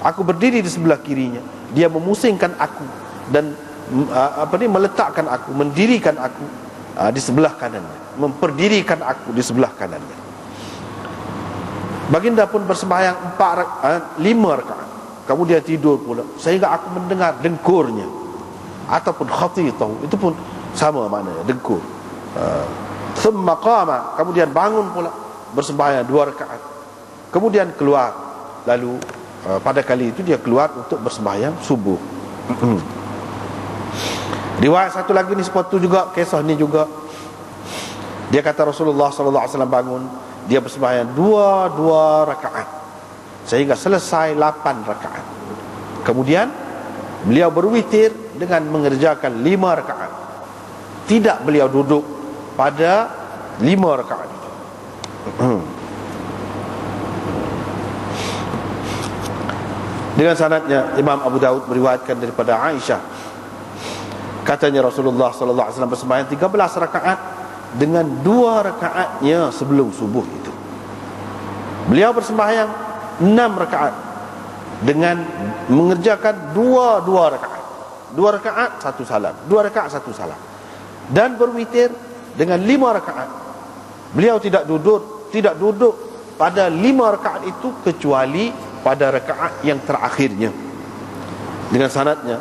Aku berdiri di sebelah kirinya. Dia memusingkan aku dan uh, apa ni meletakkan aku, mendirikan aku di sebelah kanannya, memperdirikan aku di sebelah kanannya. Baginda pun bersembahyang empat uh, lima rakaat. Kemudian tidur pula sehingga aku mendengar dengkurnya ataupun khatitahu itu pun sama maknanya dengkur. Thumma qama kemudian bangun pula bersembahyang dua rakaat. Kemudian keluar lalu Uh, pada kali itu dia keluar untuk bersembahyang subuh. Riwayat satu lagi ni sepatu juga kisah ni juga. Dia kata Rasulullah wasallam bangun, dia bersembahyang dua dua rakaat sehingga selesai lapan rakaat. Kemudian beliau berwitir dengan mengerjakan lima rakaat. Tidak beliau duduk pada lima rakaat Dengan sanadnya Imam Abu Daud meriwayatkan daripada Aisyah Katanya Rasulullah sallallahu alaihi wasallam bersembahyang 13 rakaat dengan dua rakaatnya sebelum subuh itu. Beliau bersembahyang 6 rakaat dengan mengerjakan dua dua rakaat. Dua rakaat satu salam, dua rakaat satu salam. Dan berwitir dengan lima rakaat. Beliau tidak duduk, tidak duduk pada lima rakaat itu kecuali pada rakaat yang terakhirnya dengan sanadnya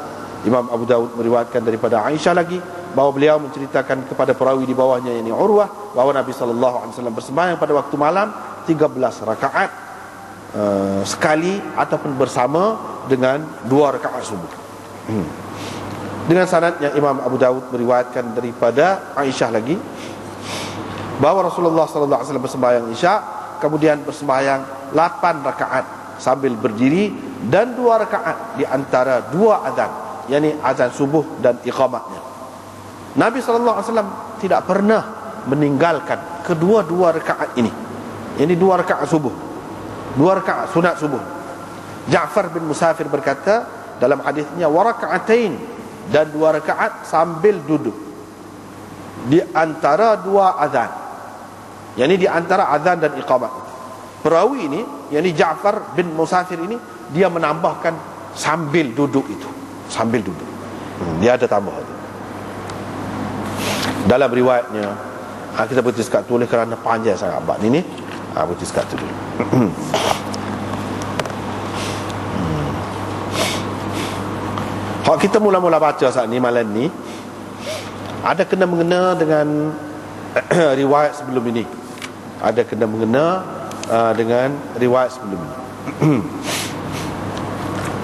Imam Abu Dawud meriwayatkan daripada Aisyah lagi bahawa beliau menceritakan kepada perawi di bawahnya yakni Urwah bahawa Nabi sallallahu alaihi wasallam bersembahyang pada waktu malam 13 rakaat uh, sekali ataupun bersama dengan dua rakaat subuh. Hmm. Dengan sanadnya Imam Abu Dawud meriwayatkan daripada Aisyah lagi bahawa Rasulullah sallallahu alaihi wasallam bersembahyang Isya kemudian bersembahyang 8 rakaat sambil berdiri dan dua rakaat di antara dua azan yakni azan subuh dan iqamatnya. Nabi sallallahu alaihi wasallam tidak pernah meninggalkan kedua-dua rakaat ini. Ini dua rakaat subuh dua rakaat sunat subuh. Ja'far bin Musafir berkata dalam hadisnya warakaatain dan dua rakaat sambil duduk di antara dua azan. Yakni di antara azan dan iqamat Perawi ini yakni Ja'far bin Musafir ini dia menambahkan sambil duduk itu. Sambil duduk. Hmm, dia ada tambah itu. Dalam riwayatnya ha, kita berhenti sekat tulis kerana panjang sangat abad ini ha, berhenti sekat tu dulu. Hmm. Kalau kita mula-mula baca saat ni malam ni ada kena mengena dengan riwayat sebelum ini. Ada kena mengena uh, dengan riwayat sebelum ini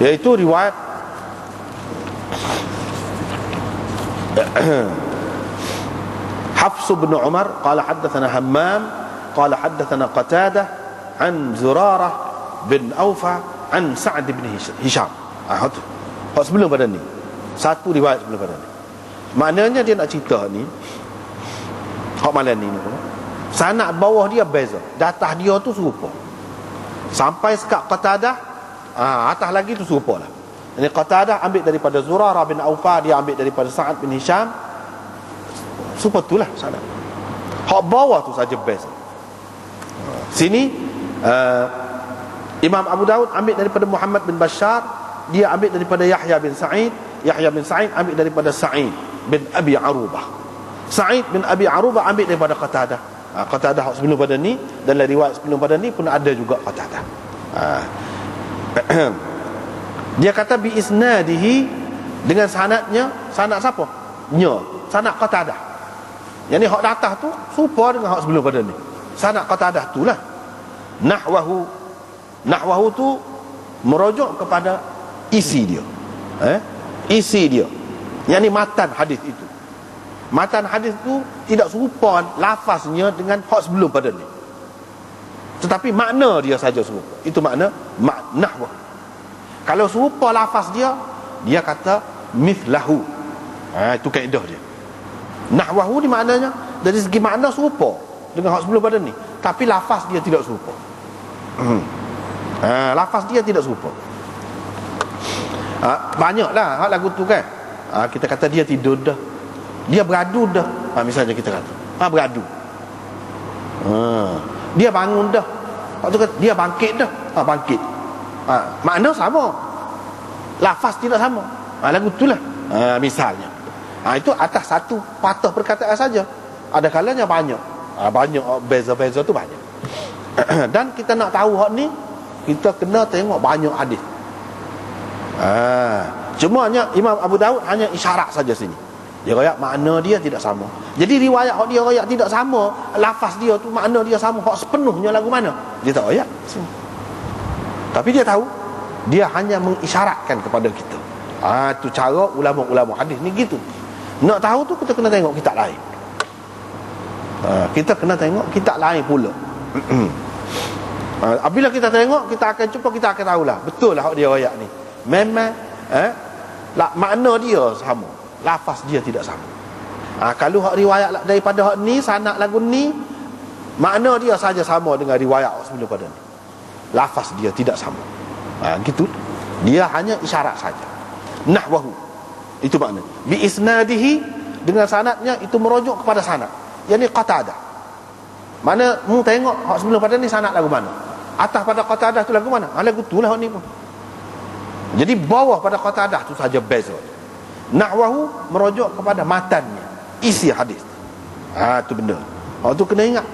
yaitu riwayat حفص بن عمر قال حدثنا همام قال حدثنا قتادة عن زرارة بن أوفى عن سعد بن هشام ah, itu. Hak sebelum pada ni Satu riwayat sebelum pada ni Maknanya dia nak cerita ni Hak malam ni ni Sanak bawah dia beza. Datah dia tu serupa. Sampai sekat Qatadah ha, Atas lagi tu serupa lah. Ini Qatadah ambil daripada Zurara bin Aufa Dia ambil daripada Sa'ad bin Hisham. Serupa tu lah sanak Hak bawah tu saja beza. Sini uh, Imam Abu Daud ambil daripada Muhammad bin Bashar Dia ambil daripada Yahya bin Sa'id Yahya bin Sa'id ambil daripada Sa'id bin Abi Arubah. Sa'id bin Abi Arubah ambil daripada Qatadah ha, Qatadah sebelum pada ni dan riwayat sebelum pada ni pun ada juga Qatadah ha. dia kata bi isnadihi dengan sanadnya sanad siapa? Nya. Sanad Qatadah yang ni hak datah tu serupa dengan hak sebelum pada ni. Sanad Qatadah tu lah. Nahwahu nahwahu tu merujuk kepada isi dia. Eh? Isi dia. Yang ni matan hadis itu Matan hadis tu tidak serupa lafaznya dengan hak sebelum pada ni. Tetapi makna dia saja serupa. Itu makna maknahwa. Kalau serupa lafaz dia, dia kata mithlahu. Ha, itu kaedah dia. Nahwahu ni maknanya dari segi makna serupa dengan hak sebelum pada ni. Tapi lafaz dia tidak serupa. Hmm. Ha, lafaz dia tidak serupa. Ha, banyaklah hak lagu tu kan. Ha, kita kata dia tidur dah dia beradu dah. Ha, misalnya kita kata ha, beradu. Ha, dia bangun dah. Kata dia bangkit dah. Ha, bangkit. Ha, makna sama. Lafaz tidak sama. Ha, lagu itulah ha, misalnya. Ha, itu atas satu patah perkataan saja. Ada kalanya banyak. Ha, banyak beza-beza tu banyak. Dan kita nak tahu hak ni kita kena tengok banyak hadis. Ha, cuma hanya Imam Abu Daud hanya isyarat saja sini dia royak makna dia tidak sama. Jadi riwayat hak dia royak tidak sama lafaz dia tu makna dia sama hak sepenuhnya lagu mana? Dia tak royak. Tapi dia tahu dia hanya mengisyaratkan kepada kita. Ah ha, tu cara ulama-ulama hadis ni gitu. Nak tahu tu kita kena tengok kitab lain. Ha, kita kena tengok kitab lain pula. Ha, apabila kita tengok kita akan cuba kita akan tahulah. Betul lah dia royak ni. Memang eh lah, makna dia sama lafaz dia tidak sama. Ha, kalau hak riwayat daripada hak ni sanak lagu ni makna dia saja sama dengan riwayat sebelum pada ni. Lafaz dia tidak sama. Ha, gitu. Dia hanya isyarat saja. Nahwahu. Itu makna. Bi isnadihi dengan sanadnya itu merujuk kepada sanad yakni qatadah. Mana mu tengok hak sebelum pada ni sanad lagu mana? Atas pada qatadah tu lagu mana? Ha, lagu tu lah ni pun. Jadi bawah pada qatadah tu saja beza nahwahu merujuk kepada matannya. Isi hadis. Ha tu benda. Hak tu kena ingat.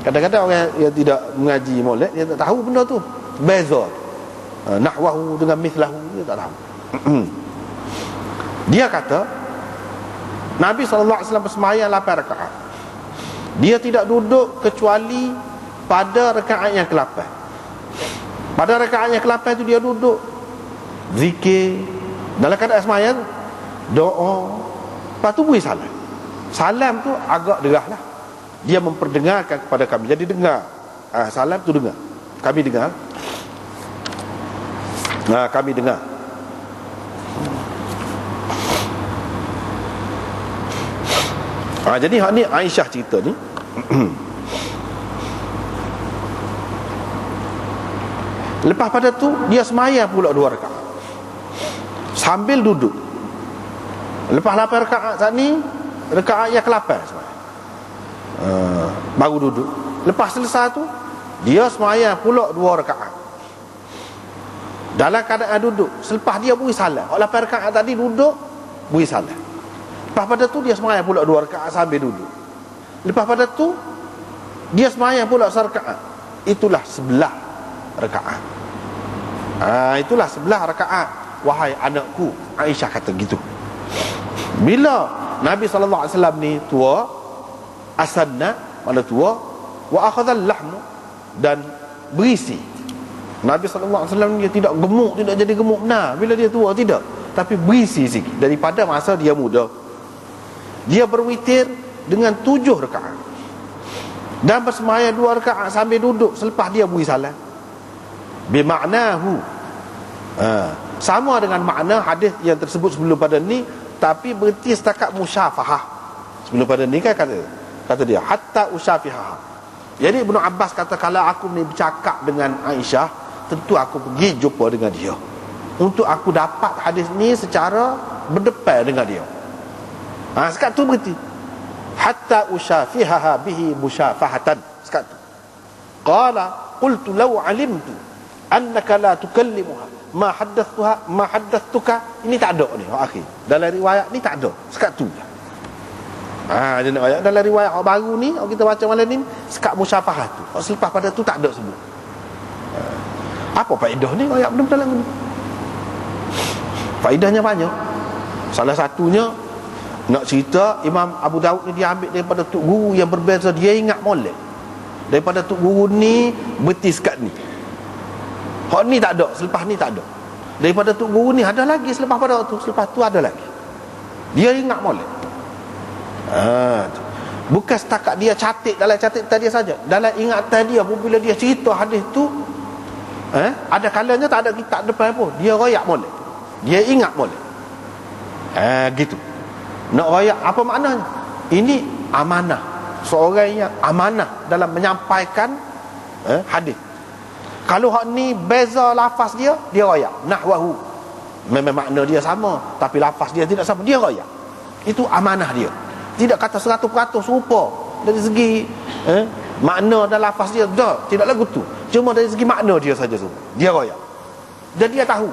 Kadang-kadang orang yang tidak mengaji molek dia tak tahu benda tu. Beza. Uh, nahwahu dengan mithlahu dia tak tahu. Dia kata Nabi SAW bersemayang 8 rakaat. Dia tidak duduk kecuali pada rakaat yang ke-8 pada rakaat yang ke-8 itu dia duduk zikir. Dalam keadaan semayang doa lepas tu beri salam salam tu agak derah lah dia memperdengarkan kepada kami jadi dengar ha, salam tu dengar kami dengar Nah, kami dengar. Ha, jadi hak ni Aisyah cerita ni. Lepas pada tu dia semayang pula dua rakaat. Sambil duduk. Lepas lapan rakaat saat ni rakaat yang ke-8 semayang. Uh, baru duduk. Lepas selesai tu dia semayang pula dua rakaat. Dalam keadaan duduk Selepas dia beri salam Kalau lapan rekaat tadi duduk Beri salam Lepas pada tu dia semayang pula dua rekaat sambil duduk Lepas pada tu Dia semayang pula serekaat Itulah sebelah rekaat ha, Itulah sebelah rekaat Wahai anakku Aisyah kata gitu Bila Nabi SAW ni tua Asanna Mana tua Wa akhadal lahmu Dan berisi. Nabi SAW dia tidak gemuk Tidak jadi gemuk. Nah, Bila dia tua tidak. Tapi berisi sikit. Daripada masa dia muda. Dia berwitir Dengan tujuh rekaat Dan bersemaya dua rekaat Sambil duduk Selepas dia beri salam. Bima'nahu. Ha. Sama dengan makna hadis Yang tersebut sebelum pada ni Tapi berhenti setakat musyafahah. Sebelum pada ni kan kata Kata dia Hatta usyafihah. Jadi Ibn Abbas kata Kalau aku ni bercakap dengan Aisyah tentu aku pergi jumpa dengan dia. Untuk aku dapat hadis ni secara berdepan dengan dia. Ha, sekat tu berhenti. Hatta usyafihaha bihi musyafahatan. Sekat tu. Qala qultu law alimtu annaka la tukallimuha ma haddathtuha ma haddathtuka ini tak ada ni akhir. Dalam riwayat ni tak ada. Sekat tu Ha, dia nak ayat dalam riwayat baru ni kita baca malam ni sekat musyafahah tu. Selepas pada tu tak ada sebut. Apa faedah ni? Ayat benda dalam ni faedahnya banyak. Salah satunya nak cerita Imam Abu Daud ni dia ambil daripada tuk guru yang berbeza. Dia ingat molek. Daripada tuk guru ni betis kat ni hak ni tak ada selepas ni tak ada. Daripada tuk guru ni ada lagi selepas pada tu selepas tu ada lagi. Dia ingat molek. Ha, bukan setakat dia catik dalam catik tadi saja. Dalam ingatan dia bila dia cerita hadis tu eh? ada kalanya tak ada kitab depan pun dia royak boleh dia ingat boleh eh, gitu. Nak royak apa maknanya? Ini amanah. Seorang yang amanah dalam menyampaikan eh, hadis kalau hak ni beza lafaz dia dia royak. Nahwahu. Memang makna dia sama tapi lafaz dia tidak sama. Dia royak. Itu amanah dia. Tidak kata 100% serupa dari segi eh, makna dan lafaz dia. Dah tidak lagu tu. Cuma dari segi makna dia saja tu dia royak. Dan dia tahu